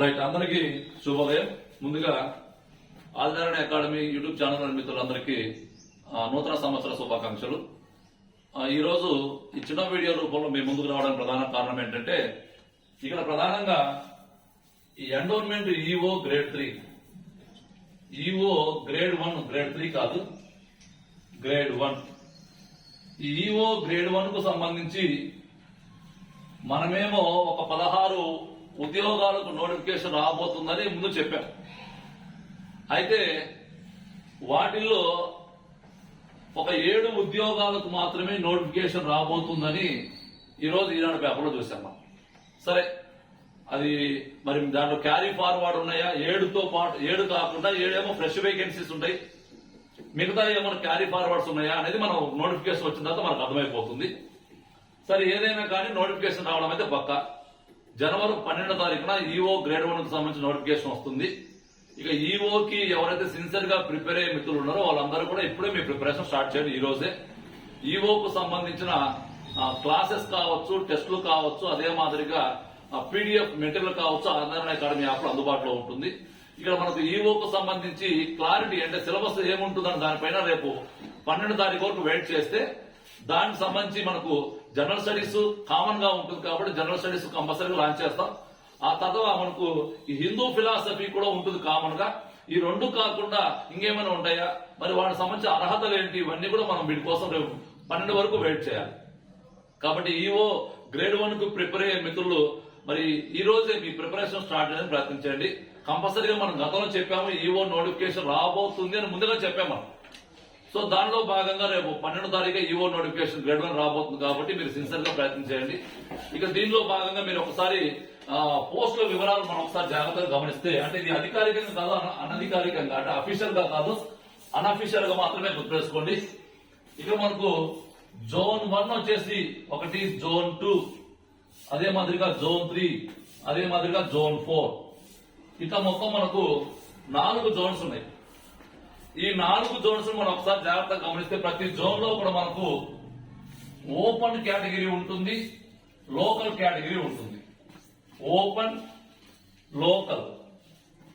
Right అందరికీ శుభోదయం. ముందుగా ఆదినారాయణ అకాడమీ యూట్యూబ్ ఛానల్ మిత్రులందరికీ నూతన సంవత్సర శుభాకాంక్షలు. ఈరోజు ఈ చిన్న వీడియో రూపంలో మీ ముందుకు రావడానికి ప్రధాన కారణం ఏంటంటే ఇక్కడ ప్రధానంగా ఈ endowment EO grade three EO grade one grade three కాదు గ్రేడ్ వన్ ఈ ఈఓ గ్రేడ్ వన్కు సంబంధించి మనమేమో ఒక పదహారు ఉద్యోగాలకు నోటిఫికేషన్ రాబోతుందని ముందు చెప్పాం. అయితే వాటిల్లో ఒక ఏడు ఉద్యోగాలకు మాత్రమే నోటిఫికేషన్ రాబోతుందని ఈరోజు ఈనాడు పేపర్లో చూసాం సరే అది మరి దాంట్లో క్యారీ ఫార్వర్డ్ ఉన్నాయా? ఏడుతో పాటు ఏడు కాకుండా ఏడేమో ఫ్రెష్ వేకెన్సీస్ ఉంటాయి. మిగతా ఏమైనా క్యారీ ఫార్వర్డ్స్ ఉన్నాయా అనేది మనం నోటిఫికేషన్ వచ్చిన తర్వాత మనకు అర్థమైపోతుంది. సరే ఏదైనా కానీ నోటిఫికేషన్ రావడం అయితే పక్క. జనవరి పన్నెండో తారీఖున ఈఓ గ్రేడ్ వన్కు సంబంధించిన నోటిఫికేషన్ వస్తుంది. ఇక ఈఓకి ఎవరైతే సిన్సియర్గా ప్రిపేర్ అయ్యే మిత్రులు ఉన్నారో వాళ్ళందరూ కూడా ఇప్పుడే మీ ప్రిపరేషన్ స్టార్ట్ చేయండి ఈ రోజే. ఈఓకు సంబంధించిన క్లాసెస్ కావచ్చు టెస్టులు కావచ్చు అదే మాదిరిగా పీడిఎఫ్ మెటీరియల్ కావచ్చు ఆధారణ అకాడమీ యాప్ అందుబాటులో ఉంటుంది. ఇక్కడ మనకు ఈఓకు సంబంధించి క్లారిటీ అంటే సిలబస్ ఏముంటుందని దానిపైన రేపు పన్నెండు తారీఖు వరకు వెయిట్ చేస్తే దానికి సంబంధించి మనకు జనరల్ స్టడీస్ కామన్గా ఉంటుంది కాబట్టి జనరల్ స్టడీస్ కంపల్సరీగా లాంచ్ చేస్తాం. ఆ తర్వాత మనకు ఈ హిందూ ఫిలాసఫీ కూడా ఉంటుంది కామన్గా. ఈ రెండు కాకుండా ఇంకేమైనా ఉంటాయా? మరి వాటికి సంబంధించిన అర్హతలు ఏంటి? ఇవన్నీ కూడా మనం వీటి కోసం రేపు పన్నెండు వరకు వెయిట్ చేయాలి. కాబట్టి ఈఓ గ్రేడ్ వన్కు ప్రిపేర్ అయ్యే మిత్రులు మరి ఈ రోజే మీ ప్రిపరేషన్ స్టార్ట్ చేయడానికి ప్రయత్నించండి. కంపల్సరీగా మనం గతంలో చెప్పాము ఈఓ నోటిఫికేషన్ రాబోతుంది అని ముందుగా చెప్పాము మనం. సో దానిలో భాగంగా రేపు పన్నెండు తారీఖు ఈఓ నోటిఫికేషన్ గ్రేడ్ వన్ రాబోతుంది కాబట్టి మీరు సిన్సియర్గా ప్రయత్నం చేయండి. ఇక దీనిలో భాగంగా మీరు ఒకసారి ఆ, పోస్టుల వివరాలు మనం ఒకసారి జాగ్రత్తగా గమనిస్తే అంటే ఇది అధికారికంగా కాదు అనధికారికంగా అంటే అఫీషియల్గా కాదు అన్అఫీషియల్గా మాత్రమే గుర్తుపెట్టుకోండి. ఇక మనకు జోన్ వన్ వచ్చేసి ఒకటి జోన్ టూ అదే మాదిరిగా జోన్ త్రీ అదే మాదిరిగా జోన్ ఫోర్ ఇక మొత్తం మనకు నాలుగు జోన్స్ ఉన్నాయి. ఈ నాలుగు జోన్స్ మనం ఒకసారి జాగ్రత్తగా గమనిస్తే ప్రతి జోన్లో కూడా మనకు ఓపెన్ కేటగిరీ ఉంటుంది లోకల్ కేటగిరీ ఉంటుంది. Open local.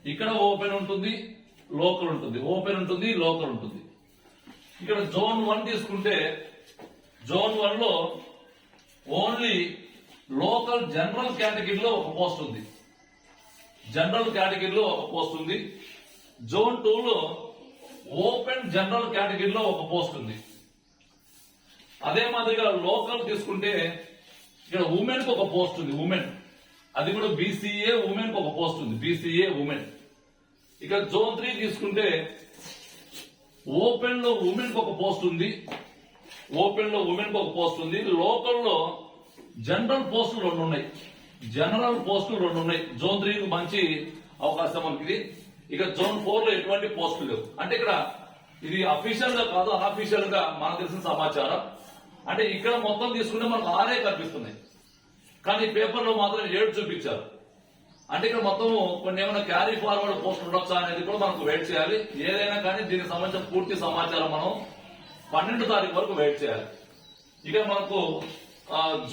ఇక్కడ ఓపెన్ ఉంటుంది లోకల్ ఉంటుంది. ఓపెన్ ఉంటుంది లోకల్ ఉంటుంది. ఇక్కడ జోన్ వన్ తీసుకుంటే జోన్ వన్లో ఓన్లీ లోకల్ జనరల్ కేటగిరీలో ఒక పోస్ట్ ఉంది. జనరల్ కేటగిరీలో ఒక పోస్ట్ ఉంది. జోన్ టూలో లో ఓపెన్ జనరల్ కేటగిరీలో ఒక పోస్ట్ ఉంది. అదే మాదిరిగా లోకల్ తీసుకుంటే ఇక్కడ ఉమెన్కు ఒక పోస్ట్ ఉంది ఉమెన్. అది కూడా బీసీఏ ఉమెన్కు ఒక పోస్ట్ ఉంది బీసీఏ ఉమెన్. ఇక జోన్ త్రీ తీసుకుంటే ఓపెన్లో ఉమెన్కు ఒక పోస్ట్ ఉంది ఓపెన్లో ఉమెన్కు ఒక పోస్ట్ ఉంది. లోకల్లో జనరల్ పోస్టులు రెండు ఉన్నాయి జనరల్ పోస్టులు రెండు ఉన్నాయి. జోన్ త్రీ మంచి అవకాశం మనకి ఇది. ఇక జోన్ ఫోర్లో ఎటువంటి పోస్టులు లేవు. అంటే ఇక్కడ ఇది అఫీషియల్గా కాదు అన్అఫీషియల్గా మనకు తెలిసిన సమాచారం. అంటే ఇక్కడ మొత్తం తీసుకుంటే మనకు ఆరే కనిపిస్తున్నాయి. కానీ పేపర్లో మాత్రం ఏడు చూపించారు. అంటే ఇక్కడ మొత్తం కొన్ని ఏమైనా క్యారీ ఫార్వర్డ్ పోస్ట్ ఉండొచ్చా అనేది కూడా మనకు వెయిట్ చేయాలి. ఏదైనా కానీ దీనికి సంబంధించిన పూర్తి సమాచారం మనం పన్నెండు తారీఖు వరకు వెయిట్ చేయాలి. ఇక మనకు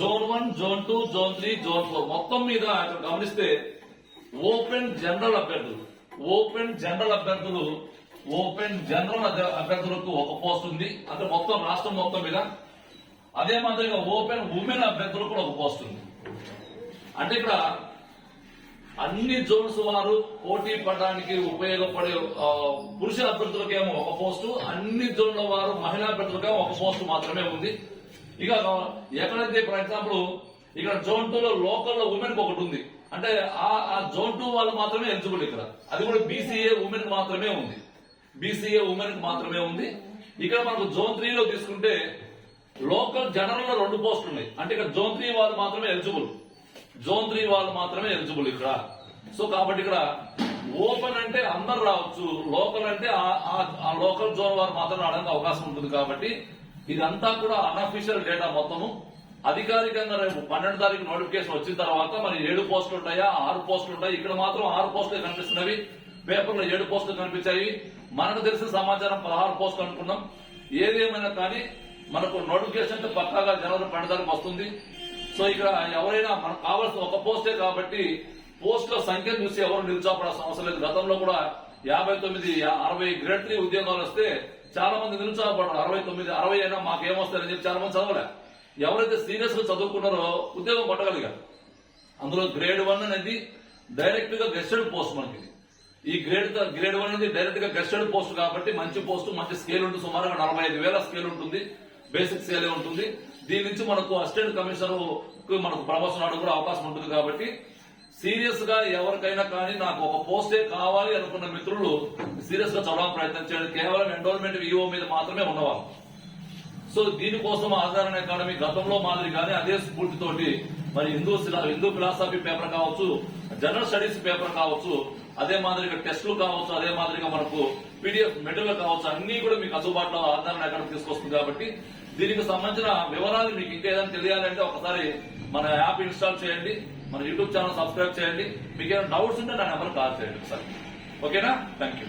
zone one zone two zone three zone four. మొత్తం మీద ఇక్కడ గమనిస్తే ఓపెన్ జనరల్ అభ్యర్థులు ఓపెన్ జనరల్ అభ్యర్థులు ఓపెన్ జనరల్ అభ్యర్థులకు ఒక పోస్ట్ ఉంది. అంటే మొత్తం రాష్ట్రం మొత్తం మీద. అదే మాదిరిగా ఓపెన్ ఉమెన్ అభ్యర్థులకు కూడా ఒక పోస్ట్ ఉంది. అంటే ఇక్కడ అన్ని జోన్స్ వారు పోటీ పడడానికి ఉపయోగపడే పురుష అభ్యర్థులకేమో ఒక పోస్టు అన్ని జోన్ల వారు మహిళా అభ్యర్థులకేమో ఒక పోస్టు మాత్రమే ఉంది. ఇక ఎక్కడైతే ఫర్ ఎగ్జాంపుల్ ఇక్కడ జోన్ టూ లో లోకల్ ఉమెన్ ఒకటి ఉంది. అంటే ఆ జోన్ టూ వాళ్ళు మాత్రమే ఎలిజిబుల్ ఇక్కడ. అది కూడా బీసీఏ ఉమెన్ మాత్రమే ఉంది. బీసీఏ ఉమెన్ మాత్రమే ఉంది. ఇక్కడ మనకు జోన్ త్రీ లో తీసుకుంటే లోకల్ జనరల్లో రెండు పోస్టులు ఉన్నాయి. అంటే ఇక్కడ జోన్ త్రీ వాళ్ళు మాత్రమే ఎలిజిబుల్. జోన్ త్రీ వాళ్ళు మాత్రమే ఎలిజిబుల్ ఇక్కడ. సో కాబట్టి ఇక్కడ ఓపెన్ అంటే అందరు రావచ్చు. లోకల్ అంటే ఆ- ఆ లోకల్ జోన్ వారు మాత్రం రావడానికి అవకాశం ఉంటుంది కాబట్టి ఇదంతా కూడా అన్అఫీషియల్ డేటా మొత్తము. అధికారికంగా రేపు పన్నెండు తారీఖు నోటిఫికేషన్ వచ్చిన తర్వాత మరి ఏడు పోస్టులు ఉంటాయా? ఆరు పోస్టులు ఉంటాయి. ఇక్కడ మాత్రం ఆరు పోస్టులు కనిపిస్తున్నవి. పేపర్లో ఏడు పోస్టులు కనిపించాయి. మనకు తెలిసిన సమాచారం పదహారు పోస్టులు అనుకున్నాం. ఏదేమైనా కానీ మనకు నోటిఫికేషన్ పక్కాగా జనవరి పన్నెండు తారీఖు వస్తుంది. సో ఇక్కడ ఎవరైనా మనకు కావాల్సిన ఒక పోస్టే కాబట్టి పోస్టుల సంఖ్య చూసి ఎవరు నిరుచాపడాల్సిన అవసరం లేదు. గతంలో కూడా యాభై తొమ్మిది అరవై గ్రేడ్ త్రీ ఉద్యోగాలు వస్తే చాలా మంది నిరుత్సాహపడ్డారు అరవై తొమ్మిది అరవై అయినా మాకేమొస్తారని చెప్పి చాలా మంది చదవలే. ఎవరైతే సీరియస్గా చదువుకున్నారో ఉద్యోగం పట్టగలిగారు. అందులో గ్రేడ్ వన్ అనేది డైరెక్ట్గా గెస్టెడ్ పోస్ట్ మనకి. ఈ గ్రేడ్ గ్రేడ్ వన్ అనేది డైరెక్ట్గా గెస్టెడ్ పోస్ట్ కాబట్టి మంచి పోస్ట్ మంచి స్కేల్ ఉంటుంది. సుమారుగా నలభై ఐదు వేల స్కేల్ ఉంటుంది. బేసిక్ స్కేల్ ఉంటుంది. దీని నుంచి మనకు అసిస్టెంట్ కమిషనర్కు మనకు ప్రమోషన్ అడుగు కూడా అవకాశం ఉంటుంది కాబట్టి సీరియస్గా ఎవరికైనా కానీ నాకు ఒక పోస్టే కావాలి అనుకున్న మిత్రులు సీరియస్గా చదవడానికి ప్రయత్నం చేయండి కేవలం ఎండోల్మెంట్ వివో మీద మాత్రమే ఉన్నవాళ్ళు. సో దీనికోసం ఆధారణ అకాడమీ గతంలో మాదిరి కానీ అదే స్ఫూర్తితోటి మరి హిందూ శిలా- హిందూ ఫిలాసఫీ పేపర్ కావచ్చు జనరల్ స్టడీస్ పేపర్ కావచ్చు అదే మాదిరిగా టెస్టులు కావచ్చు అదే మాదిరిగా మనకు పీడిఎఫ్ మెటీరియల్ కావచ్చు అన్ని కూడా మీకు అందుబాటులో ఆధారణ అకాడమీ తీసుకొస్తుంది కాబట్టి దీనికి సంబంధించిన వివరాలు మీకు ఇంకా ఏదైనా తెలియాలంటే ఒకసారి మన యాప్ ఇన్స్టాల్ చేయండి మన యూట్యూబ్ ఛానల్ సబ్స్క్రైబ్ చేయండి. మీకు ఏమైనా డౌట్స్ ఉంటే నా నెంబర్ కాల్ చేయండి ఒకసారి. ఓకేనా? Thank you